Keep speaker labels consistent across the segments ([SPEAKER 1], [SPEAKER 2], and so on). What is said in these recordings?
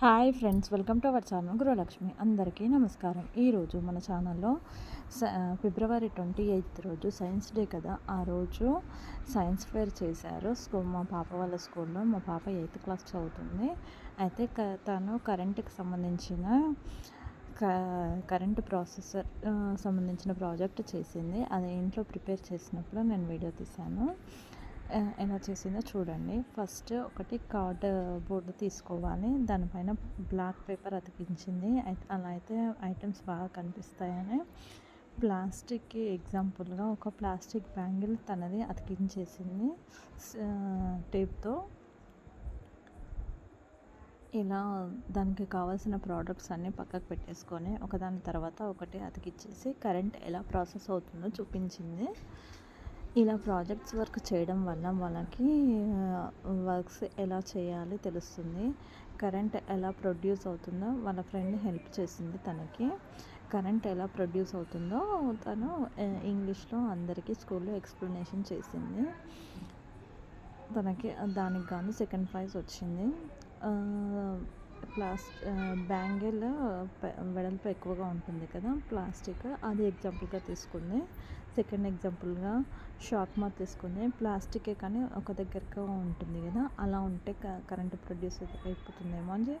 [SPEAKER 1] Hi friends welcome to our channel Gruhalakshmi. అందరికీ నమస్కారం. ఈరోజు మన ఛానల్లో ఫిబ్రవరి ట్వంటీ ఎయిత్ రోజు సైన్స్ డే కదా. ఆ రోజు సైన్స్ ఫేర్ చేశారు. స్కూల్ మా పాప వాళ్ళ స్కూల్లో మా పాప ఎయిత్ క్లాస్ చదువుతుంది. అయితే క తను కరెంటుకి సంబంధించిన కరెంట్ ప్రాసెసర్ సంబంధించిన ప్రాజెక్ట్ చేసింది. అది ఇంట్లో ప్రిపేర్ చేసినప్పుడు నేను వీడియో తీశాను. ఎలా చేసిందో చూడండి. ఫస్ట్ ఒకటి కార్డ్ బోర్డు తీసుకోవాలి. దానిపైన బ్లాక్ పేపర్ అతికించింది. అయితే అలా అయితే ఐటమ్స్ బాగా కనిపిస్తాయని. ప్లాస్టిక్కి ఎగ్జాంపుల్గా ఒక ప్లాస్టిక్ బ్యాంగిల్ తనది అతికించేసింది. టేప్తో. ఇలా దానికి కావాల్సిన ప్రోడక్ట్స్ అన్నీ పక్కకు పెట్టేసుకొని ఒకదాని తర్వాత ఒకటి అతికిచ్చేసి కరెంట్ ఎలా ప్రాసెస్ అవుతుందో చూపించింది. ఇలా ప్రాజెక్ట్స్ వర్క్ చేయడం వల్ల వాళ్ళకి వర్క్స్ ఎలా చేయాలి తెలుస్తుంది. కరెంట్ ఎలా ప్రొడ్యూస్ అవుతుందో వాళ్ళ ఫ్రెండ్ హెల్ప్ చేసింది తనకి. కరెంట్ ఎలా ప్రొడ్యూస్ అవుతుందో తను ఇంగ్లీష్లో అందరికీ స్కూల్లో ఎక్స్ప్లెనేషన్ చేసింది. తనకి దానికి కానీ సెకండ్ ప్రైజ్ వచ్చింది. ప్లాస్ బ్యాంగిల్ వెడల్పు ఎక్కువగా ఉంటుంది కదా ప్లాస్టిక్ అది ఎగ్జాంపుల్గా తీసుకుంది. సెకండ్ ఎగ్జాంపుల్గా షాక్ మార్క్ తీసుకుంది. ప్లాస్టికే కానీ ఒక దగ్గరగా ఉంటుంది కదా అలా ఉంటే కరెంటు ప్రొడ్యూస్ అయిపోతుందేమో అని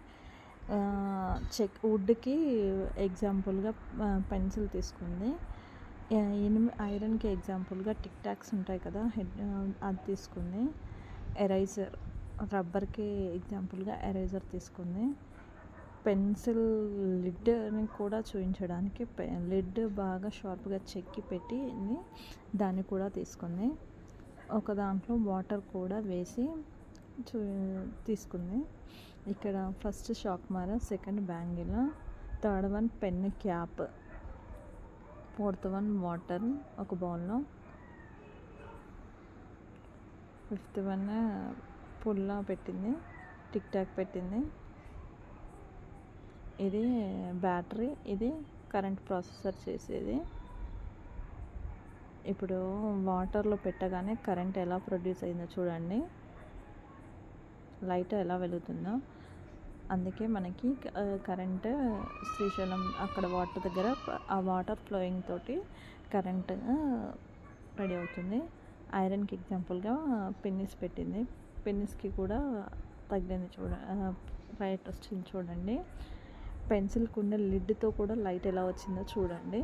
[SPEAKER 1] చెక్ వుడ్కి ఎగ్జాంపుల్గా పెన్సిల్ తీసుకుంది. ఎనిమి ఐరన్కి ఎగ్జాంపుల్గా టిక్ టాక్స్ ఉంటాయి కదా హెడ్ అది తీసుకుంది. ఎరైజర్ రబ్బర్కి ఎగ్జాంపుల్గా ఎరేజర్ తీసుకుంది. పెన్సిల్ లిడ్ని కూడా చూపించడానికి లిడ్ బాగా షార్ప్గా చెక్కి పెట్టి దాన్ని కూడా తీసుకుంది. ఒక దాంట్లో వాటర్ కూడా వేసి చూ తీసుకుంది. ఇక్కడ ఫస్ట్ షాక్ మార second bangle third one pen cap fourth one water ఒక బౌల్లో. ఫిఫ్త్ వన్ పుల్లా పెట్టింది. టిక్ టాక్ పెట్టింది. ఇది బ్యాటరీ ఇది కరెంట్ ప్రాసెసర్ చేసేది. ఇప్పుడు వాటర్లో పెట్టగానే కరెంట్ ఎలా ప్రొడ్యూస్ అయిందో చూడండి. లైట్ ఎలా వెలుగుతుందో. అందుకే మనకి కరెంట్ శ్రీశైలం అక్కడ వాటర్ దగ్గర ఆ వాటర్ ఫ్లోయింగ్ తోటి కరెంట్ రెడీ అవుతుంది. ఐరన్కి ఎగ్జాంపుల్గా పెన్నిస్ పెట్టింది. పెన్నిస్కి కూడా తగ్గింది చూడ రైట్ వచ్చింది చూడండి. పెన్సిల్ కుండ లిడ్తో కూడా లైట్ ఎలా వచ్చిందో చూడండి.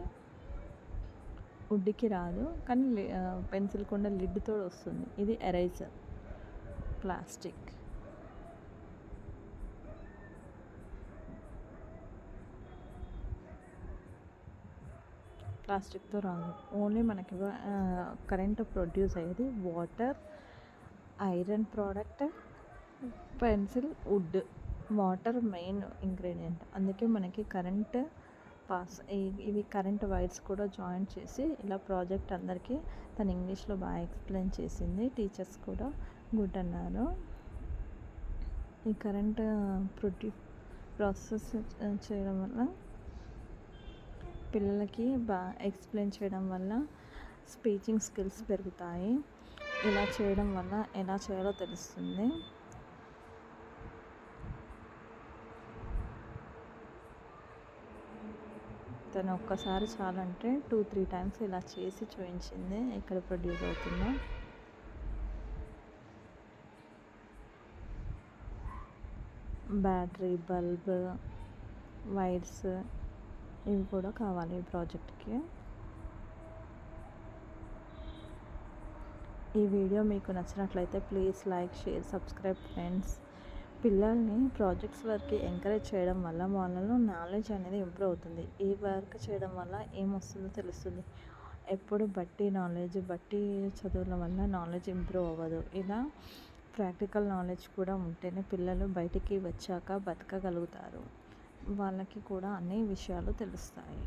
[SPEAKER 1] వుడ్కి రాదు. కానీ పెన్సిల్ కుండ లిడ్తో వస్తుంది. ఇది ఎరైజర్. ప్లాస్టిక్. ప్లాస్టిక్తో రాదు. ఓన్లీ మనకి కరెంట్ ప్రొడ్యూస్ అయ్యేది water iron product pencil wood. Water main ingredient. అందుకే మనకి కరెంట్ పాస్ ఇవి కరెంట్ వైర్స్ కూడా జాయిన్ చేసి ఇలా ప్రాజెక్ట్ అందరికీ తను ఇంగ్లీష్లో బాగా ఎక్స్ప్లెయిన్ చేసింది. టీచర్స్ కూడా గుడ్ అన్నారు. ఈ కరెంట్ ప్రొడ్యూ ప్రాసెస్ చేయడం వల్ల పిల్లలకి బాగా ఎక్స్ప్లెయిన్ చేయడం వల్ల స్పీచింగ్ స్కిల్స్ పెరుగుతాయి. ఇలా చేయడం వల్ల ఎలా చేయాలో తెలుస్తుంది. తను ఒక్కసారి చాలంటే టూ త్రీ టైమ్స్ ఇలా చేసి చూపించింది ఇక్కడ ప్రొడ్యూస్ అవుతుందో. బ్యాటరీ బల్బ్ వైర్స్ ఇవి కూడా కావాలి ఈ ప్రాజెక్ట్కి. ఈ వీడియో మీకు నచ్చినట్లయితే please like share subscribe friends. పిల్లల్ని ప్రాజెక్ట్స్ వర్క్కి ఎంకరేజ్ చేయడం వల్ల వాళ్ళలో నాలెడ్జ్ అనేది ఇంప్రూవ్ అవుతుంది. ఈ వర్క్ చేయడం వల్ల ఏమొస్తుందో తెలుస్తుంది. ఎప్పుడు బట్టి నాలెడ్జ్ బట్టి చదువుల వల్ల నాలెడ్జ్ ఇంప్రూవ్ అవ్వదు. ఇలా ప్రాక్టికల్ నాలెడ్జ్ కూడా ఉంటేనే పిల్లలు బయటికి వచ్చాక బతకగలుగుతారు. వాళ్ళకి కూడా అన్ని విషయాలు తెలుస్తాయి.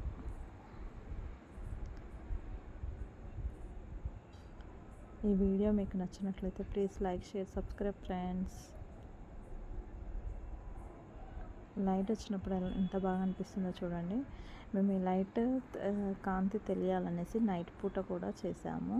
[SPEAKER 1] ఈ వీడియో మీకు నచ్చినట్లయితే please like share subscribe friends. Light వచ్చినప్పుడు ఎంత బాగా అనిపిస్తుందో చూడండి. మేము ఈ లైట్ కాంతి తెలియాలనేసి నైట్ పూట కూడా చేసాము.